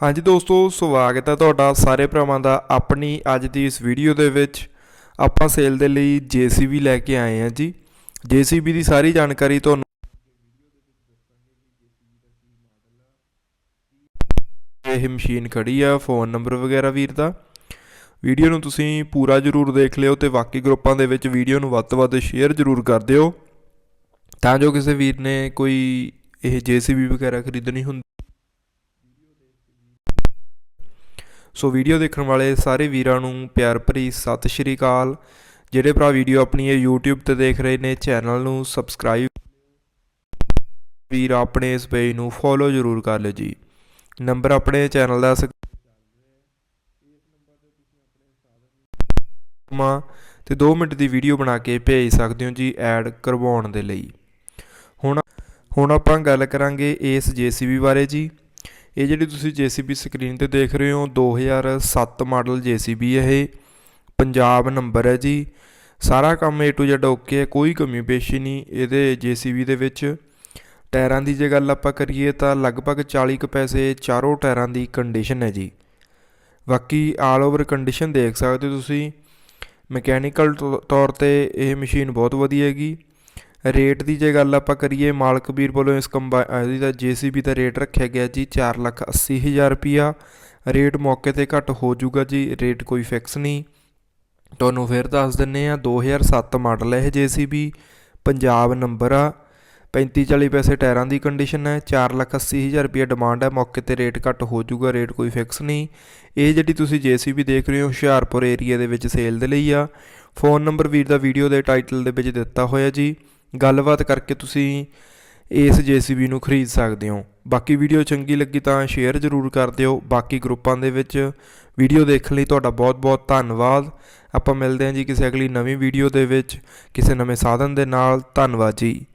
ਹਾਂਜੀ ਦੋਸਤੋ, ਸਵਾਗਤ ਹੈ ਤੁਹਾਡਾ ਸਾਰੇ ਭਰਾਵਾਂ ਦਾ ਆਪਣੀ ਅੱਜ ਦੀ ਇਸ ਵੀਡੀਓ ਦੇ ਵਿੱਚ। ਆਪਾਂ ਸੇਲ ਦੇ ਲਈ JCB ਲੈ ਕੇ ਆਏ ਹਾਂ ਜੀ। JCB ਦੀ ਸਾਰੀ ਜਾਣਕਾਰੀ ਤੁਹਾਨੂੰ ਇਹ ਮਸ਼ੀਨ ਖੜੀ ਆ ਫੋਨ ਨੰਬਰ ਵਗੈਰਾ ਵੀਰ ਦਾ। ਵੀਡੀਓ ਨੂੰ ਤੁਸੀਂ ਪੂਰਾ ਜ਼ਰੂਰ ਦੇਖ ਲਿਓ ਤੇ ਬਾਕੀ ਗਰੁੱਪਾਂ ਦੇ ਵਿੱਚ ਵੀਡੀਓ ਨੂੰ ਵੱਧ ਤੋਂ ਵੱਧ ਸ਼ੇਅਰ ਜ਼ਰੂਰ ਕਰ ਦਿਓ। ਤਾਂ ਜੋ ਕਿਸੇ ਵੀਰ ਨੇ ਕੋਈ ਇਹ JCB ਵਗੈਰਾ ਖਰੀਦਣੀ ਹੁੰਦੀ ਸੋ ਵੀਡੀਓ ਦੇਖਣ ਵਾਲੇ ਸਾਰੇ ਵੀਰਾਂ ਨੂੰ ਪਿਆਰ ਭਰੀ ਸਤਿ ਸ਼੍ਰੀ ਅਕਾਲ। ਜਿਹੜੇ ਭਰਾ ਵੀਡੀਓ ਆਪਣੀ ਇਹ YouTube ਤੇ ਦੇਖ ਰਹੇ ਨੇ, ਚੈਨਲ ਨੂੰ ਸਬਸਕ੍ਰਾਈਬ ਵੀਰ ਆਪਣੇ ਇਸ ਪੇਜ ਨੂੰ ਫੋਲੋ ਜ਼ਰੂਰ ਕਰ ਲਿਓ ਜੀ। ਨੰਬਰ ਆਪਣੇ ਚੈਨਲ ਦਾ ਸਕ- ਮਾ, ਤੇ 2 ਮਿੰਟ ਦੀ ਵੀਡੀਓ ਬਣਾ ਕੇ ਭੇਜ ਸਕਦੇ ਹੋ ਜੀ ਐਡ ਕਰਵਾਉਣ ਦੇ ਲਈ। ਹੁਣ ਹੁਣ ਆਪਾਂ ਗੱਲ ਕਰਾਂਗੇ ਇਸ JCB ਬਾਰੇ ਜੀ। ਇਹ ਜਿਹੜੀ ਤੁਸੀਂ JCB ਸਕਰੀਨ ਤੇ ਦੇਖ ਰਹੇ ਹੋ 2007 ਮਾਡਲ JCB ਹੈ ਇਹ। ਪੰਜਾਬ ਨੰਬਰ ਹੈ ਜੀ। ਸਾਰਾ ਕੰਮ A to Z ਓਕੇ ਹੈ, ਕੋਈ ਕਮੀ ਪੇਸ਼ੀ ਨਹੀਂ। ਇਹਦੇ JCB ਦੇ ਵਿੱਚ ਟਾਇਰਾਂ ਦੀ ਜੇ ਗੱਲ ਆਪਾਂ ਕਰੀਏ ਤਾਂ ਲਗਭਗ 40 ਕੁ ਪੈਸੇ ਚਾਰੋਂ ਟਾਇਰਾਂ ਦੀ ਕੰਡੀਸ਼ਨ ਹੈ ਜੀ। ਬਾਕੀ ਆਲ ਓਵਰ ਕੰਡੀਸ਼ਨ ਦੇਖ ਸਕਦੇ ਹੋ ਤੁਸੀਂ। ਮਕੈਨੀਕਲ ਤੌਰ ਤੇ ਇਹ ਮਸ਼ੀਨ ਬਹੁਤ ਵਧੀਆ ਹੈਗੀ। ਰੇਟ ਦੀ ਜੇ ਗੱਲ ਆਪਾਂ ਕਰੀਏ, ਮਾਲਕ ਵੀਰ ਵੱਲੋਂ ਇਸ ਕੰਬਾ ਇਹਦੀ ਦਾ JCB ਦਾ ਰੇਟ ਰੱਖਿਆ ਗਿਆ ਜੀ 480000 ਰੁਪਿਆ ਰੇਟ ਮੌਕੇ ਤੇ ਘੱਟ ਹੋ ਜਾਊਗਾ ਜੀ, ਰੇਟ ਕੋਈ ਫਿਕਸ ਨਹੀਂ। ਤੁਹਾਨੂੰ ਫਿਰ ਦੱਸ ਦਿੰਨੇ ਆ 2007 ਮਾਡਲ ਹੈ ਇਹ JCB ਪੰਜਾਬ ਨੰਬਰ ਆ। 35 40 ਪੈਸੇ ਟਾਇਰਾਂ ਦੀ ਕੰਡੀਸ਼ਨ ਹੈ 480000 ਰੁਪਿਆ ਡਿਮਾਂਡ ਹੈ ਮੌਕੇ ਤੇ ਰੇਟ ਘੱਟ ਹੋ ਜਾਊਗਾ, ਰੇਟ ਕੋਈ ਫਿਕਸ ਨਹੀਂ। ਇਹ ਜਿਹੜੀ ਤੁਸੀਂ JCB ਦੇਖ ਰਹੇ ਹੋ, ਹੁਸ਼ਿਆਰਪੁਰ ਏਰੀਆ ਦੇ ਵਿੱਚ ਸੇਲ ਦੇ ਲਈ ਆ। ਫੋਨ ਨੰਬਰ ਵੀਰ ਦਾ ਵੀਡੀਓ ਦੇ ਟਾਈਟਲ ਦੇ ਵਿੱਚ ਦਿੱਤਾ ਹੋਇਆ ਜੀ। ਗੱਲਬਾਤ ਕਰਕੇ ਤੁਸੀਂ ਇਸ JCB ਨੂੰ ਖਰੀਦ ਸਕਦੇ ਹੋ। ਬਾਕੀ ਵੀਡੀਓ ਚੰਗੀ ਲੱਗੀ ਤਾਂ ਸ਼ੇਅਰ ਜ਼ਰੂਰ ਕਰ ਦਿਓ। ਬਾਕੀ ਗਰੁੱਪਾਂ ਦੇ ਵਿੱਚ ਵੀਡੀਓ ਦੇਖਣ ਲਈ ਤੁਹਾਡਾ ਬਹੁਤ-ਬਹੁਤ ਧੰਨਵਾਦ। ਆਪਾਂ ਮਿਲਦੇ ਹਾਂ ਜੀ ਕਿਸੇ ਅਗਲੀ ਨਵੀਂ ਵੀਡੀਓ ਦੇ ਵਿੱਚ। ਕਿਸੇ ਨਵੇਂ ਸਾਧਨ ਦੇ ਨਾਲ। ਧੰਨਵਾਦ ਜੀ।